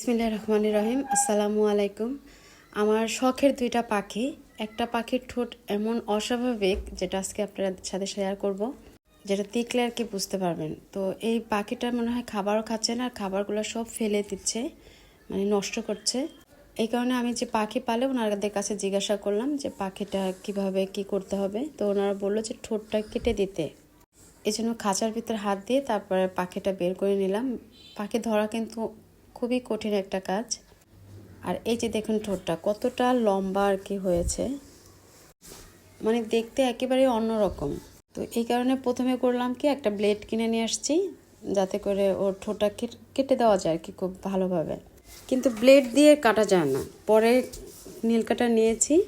বিসমিল্লাহ রহমান রহিম, আসসালামু আলাইকুম। আমার শখের দুইটা পাখি, একটা পাখির ঠোঁট এমন অস্বাভাবিক যেটা আজকে আপনার সাথে শেয়ার করব, যেটা দেখলে আর কি বুঝতে পারবেন। তো এই পাখিটা মনে হয় খাবারও খাচ্ছে না, আর খাবারগুলো সব ফেলে দিচ্ছে মানে নষ্ট করছে। এই কারণে আমি যে পাখি পালে ওনাদের কাছে জিজ্ঞাসা করলাম যে পাখিটা কীভাবে কি করতে হবে। তো ওনারা বলল যে ঠোঁটটা কেটে দিতে। এই জন্য খাঁচার ভিতর হাত দিয়ে তারপরে পাখিটা বের করে নিলাম। পাখি ধরা কিন্তু খুবই কঠিন একটা কাজ। আর এই যে দেখুন ঠোঁটটা, কতটা লম্বা আর কি হয়েছে। মানে দেখতে একেবারে অন্যরকম। তো এই কারণে প্রথমে করলাম কি, একটা ব্লেড কিনে নিয়ে আসছি, যাতে করে ওর ঠোঁটটা কেট- দেওয়া যায় আর কি খুব ভালোভাবে। কিন্তু ব্লেড দিয়ে কাটা যায় না। পরে নীল কাটা নিয়েছি।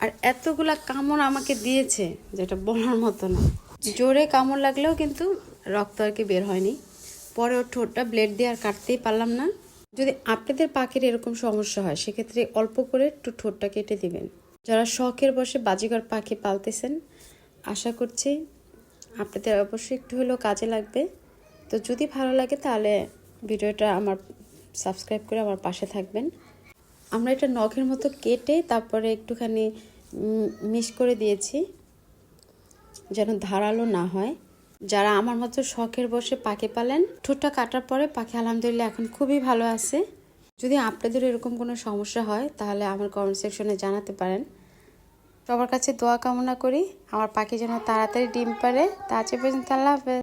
আর এতগুলা কামড় আমাকে দিয়েছে, যেটা বলার মতো না। জোরে কামড় লাগলেও কিন্তু রক্ত আর কি বের হয়নি। পরে ওর ঠোঁটটা ব্লেড দিয়ে আর কাটতেই পারলাম না। যদি আপনাদের পাখির এরকম সমস্যা হয়, সেক্ষেত্রে অল্প করে একটু ঠোঁটটা কেটে দিবেন। যারা শখের বসে বাজিঘর পাখি পালতেছেন, আশা করছি আপনাদের অবশ্যই একটু হলেও কাজে লাগবে। তো যদি ভালো লাগে তাহলে ভিডিওটা আমার সাবস্ক্রাইব করে আমার পাশে থাকবেন। আমরা এটা নখের মতো কেটে তারপরে একটুখানি মিশ করে দিয়েছি, যেন ধারালো না হয়। যারা আমার মতো শখের বসে পাখি পালেন, ঠোঁটটা কাটার পরে পাখি আলহামদুলিল্লাহ এখন খুবই ভালো আছে। যদি আপনাদের এরকম কোনো সমস্যা হয়, তাহলে আমার কমেন্ট সেকশনে জানাতে পারেন। সবার কাছে দোয়া কামনা করি। আমার পাখি যেন তাড়াতাড়ি ডিম পারে তা আছে পর্যন্ত আল্লাহ হাফেজ।